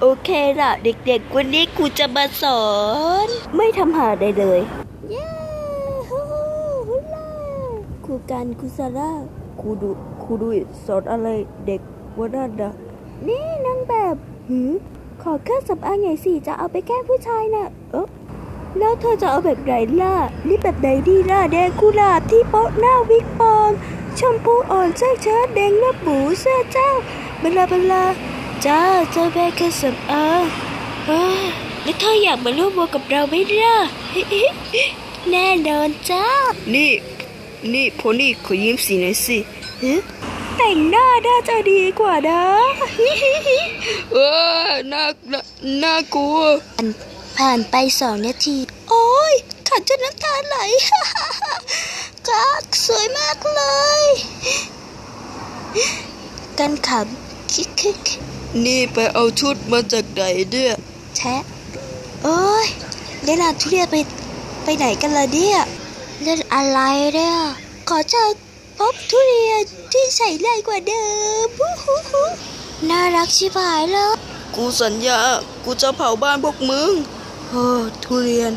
โอเคล่ะ เด็กๆ วันนี้ครูจะมาสอน ไม่ทำหาได้เลยเย้ฮู้ฮู้ล่าครูกันครูซาร่าครูดูครูดูสอนอะไรเด็กวันนั้นนะนี่นางแบบหืมขอเครื่องสำอางใหญ่สิจะเอาไปแก้ผู้ชายน่ะเออแล้วเธอจะเอาแบบไหนล่ะนี่แบบไหนดีล่ะแดงกุหลาบที่โป๊ะหน้าวิกปอมชมพูอ่อนเสื้อเชิ้ตแดงเลือดหมูเสื้อเจ้าเบลาเบลา จ้าเจ้าแม่เครื่องสำอางเฮ้ยแล้วเธออยากมาร่วมวงกับเราไหมล่ะแน่นอนจ้า นี่ นี่โพนี่ขอยิ้มสีหน่อยสิฮะแต่งหน้าน่าจะดีกว่านะเออน่าน่าน่ากลัว ผ่านไปสองนาที โอ้ยขันจนน้ำตาไหลกักสวยมากเลย กันขำคิกคิก นี่ไปเอาชุดมาจากไหนเนี่ยแชะโอ้ยเล่นอาทุเรียนไปไปไหนกันล่ะเนี่ยเล่นอะไรเนี่ยขอเจอพบทุเรียนที่ใส่ใหญ่กว่าเดิมฮู้ฮู้ฮู้น่ารักชิบหายเลย กูสัญญา กูจะเผาบ้านพวกมึงเฮ้อทุเรียน